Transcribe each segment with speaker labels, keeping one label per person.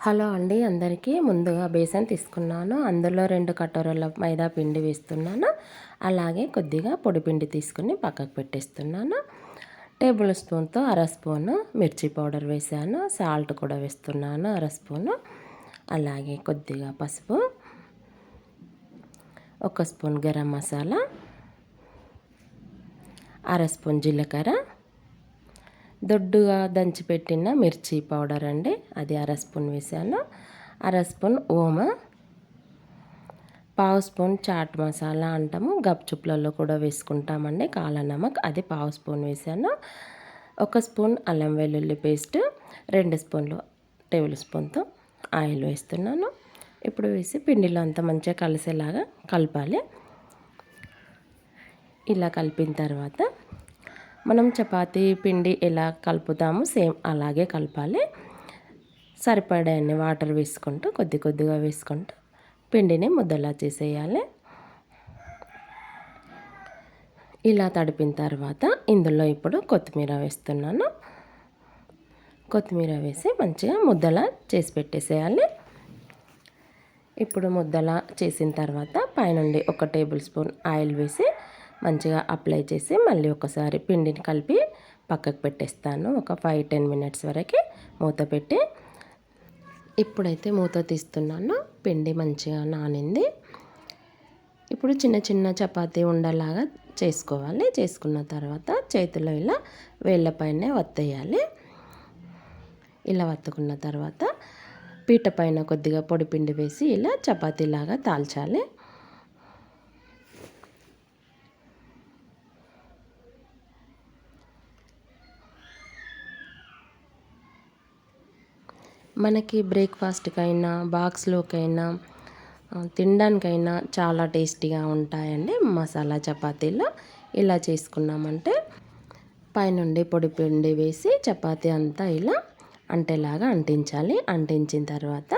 Speaker 1: Hello అండి అందరికీ ముందుగా బేసన్ తీసుకున్నాను. అందులో రెండు కటోరల మైదా పిండి వేస్తున్నాను. అలాగే కొద్దిగా పొడి పిండి తీసుకుని పక్కకు పెట్టేస్తున్నాను. టేబుల్ స్పూన్తో అర స్పూను మిర్చి పౌడర్ వేసాను సాల్ట్ కూడా వేస్తున్నాను అర స్పూను. అలాగే కొద్దిగా పసుపు ఒక స్పూన్ గరం మసాలా అర స్పూన్ జీలకర్ర దొడ్డుగా దంచిపెట్టిన మిర్చి పౌడర్ అండి. అది అర స్పూన్ వేసాను. అర స్పూన్ ఓమ. పావు స్పూన్ చాట్ మసాలా అంటాము. గప్చుప్లలో కూడా వేసుకుంటామండి. కాల నమక్ అది పావు స్పూన్ వేసాను. ఒక స్పూన్ అల్లం వెల్లుల్లి పేస్ట్. రెండు స్పూన్లు టేబుల్ స్పూన్తో ఆయిల్ వేస్తున్నాను. ఇప్పుడు వేసి పిండిలో అంతా మంచిగా కలిసేలాగా కలపాలి. ఇలా కలిపిన తర్వాత మనం చపాతీ పిండి ఎలా కలుపుతామో సేమ్ అలాగే కలపాలి. సరిపడే వాటర్ వేసుకుంటూ కొద్ది కొద్దిగా వేసుకుంటూ పిండిని ముద్దలా చేసేయాలి. ఇలా తడిపిన తర్వాత ఇందులో ఇప్పుడు కొత్తిమీర వేస్తున్నాను. కొత్తిమీర వేసి మంచిగా ముద్దలా చేసి పెట్టేసేయాలి. ఇప్పుడు ముద్దలా చేసిన తర్వాత పైనుండి ఒక టేబుల్ స్పూన్ ఆయిల్ వేసి మంచిగా అప్లై చేసి మళ్ళీ ఒకసారి పిండిని కలిపి పక్కకు పెట్టేస్తాను. ఒక ఫైవ్ టెన్ మినిట్స్ వరకు మూత పెట్టి. ఇప్పుడైతే మూత తీస్తున్నాను. పిండి మంచిగా నానింది. ఇప్పుడు చిన్న చిన్న చపాతీ ఉండలాగా చేసుకోవాలి. చేసుకున్న తర్వాత చేతిలో ఇలా వేళ్ళపైనే వత్తేయాలి. ఇలా వత్తుకున్న తర్వాత పీట పైన కొద్దిగా పొడి పిండి వేసి ఇలా చపాతీలాగా తాల్చాలి. మనకి బ్రేక్ఫాస్ట్కైనా బాక్స్లోకైనా తినడానికైనా చాలా టేస్టీగా ఉంటాయండి. మసాలా చపాతీలు ఇలా చేసుకున్నామంటే పైనుండి పొడి పిండి వేసి చపాతీ అంతా ఇలా అంటేలాగా అంటించాలి. అంటించిన తర్వాత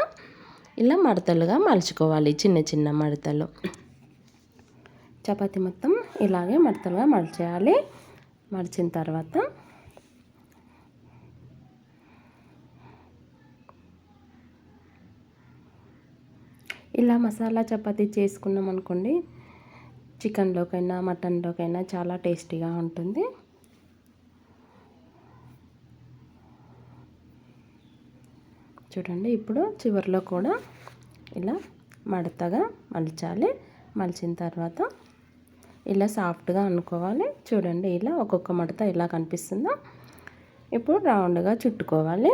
Speaker 1: ఇలా మడతలుగా మలుచుకోవాలి. చిన్న చిన్న మడతలు. చపాతీ మొత్తం ఇలాగే మడతలుగా మడిచేయాలి మడిచిన తర్వాత ఇలా మసాలా చపాతీ చేసుకున్నాం అనుకోండి చికెన్లోకైనా మటన్లోకైనా చాలా టేస్టీగా ఉంటుంది. చూడండి ఇప్పుడు చివరిలో కూడా ఇలా మడతగా మలచాలి. మలిచిన తర్వాత ఇలా సాఫ్ట్గా అనుకోవాలి. చూడండి ఇలా ఒక్కొక్క మడత ఇలా కనిపిస్తుందో. ఇప్పుడు రౌండ్గా చుట్టుకోవాలి.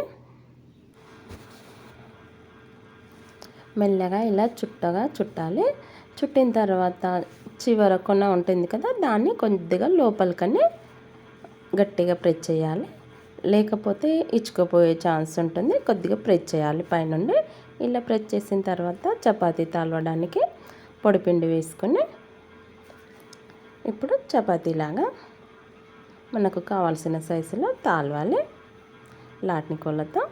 Speaker 1: మెల్లగా ఇలా చుట్టగా చుట్టాలి. చుట్టిన తర్వాత చివర కొన ఉంటుంది కదా దాన్ని కొద్దిగా లోపలికనే గట్టిగా ప్రెస్ చేయాలి. లేకపోతే ఇచ్చుకుపోయే ఛాన్స్ ఉంటుంది కొద్దిగా ప్రెస్ చేయాలి. పైనుండి ఇలా ప్రెస్ చేసిన తర్వాత చపాతీ తాలవడానికి పొడిపిండి వేసుకొని ఇప్పుడు చపాతీలాగా మనకు కావాల్సిన సైజులో తాలవాలి. లాట్ని కోళ్ళతో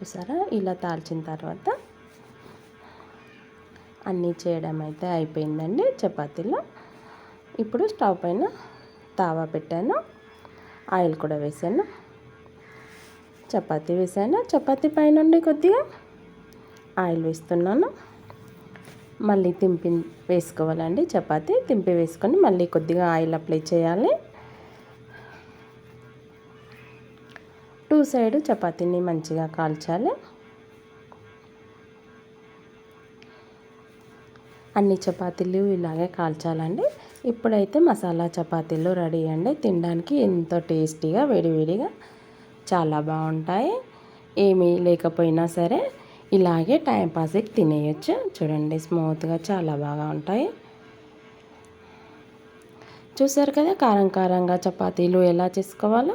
Speaker 1: చూసారా? ఇలా తాల్చిన తర్వాత అన్నీ చేయడం అయితే అయిపోయిందండి చపాతీలో. ఇప్పుడు స్టవ్ పైన తావా పెట్టాను ఆయిల్ కూడా వేసాను చపాతీ వేసాను. చపాతీ పైన కొద్దిగా ఆయిల్ వేస్తున్నాను. మళ్ళీ తింపి వేసుకోవాలండి చపాతీ. తింపి వేసుకొని మళ్ళీ కొద్దిగా ఆయిల్ అప్లై చేయాలి. టూ సైడ్ చపాతీని మంచిగా కాల్చాలి. అన్ని చపాతీలు ఇలాగే కాల్చాలండి. ఇప్పుడైతే మసాలా చపాతీలు రెడీ అండి. తినడానికి ఎంతో టేస్టీగా వేడివేడిగా చాలా బాగుంటాయి. ఏమీ లేకపోయినా సరే ఇలాగే టైంపాస్కి తినేయచ్చు. చూడండి స్మూత్గా చాలా బాగా ఉంటాయి. చూసారు కదా కారం కారంగా చపాతీలు ఎలా చేసుకోవాలో?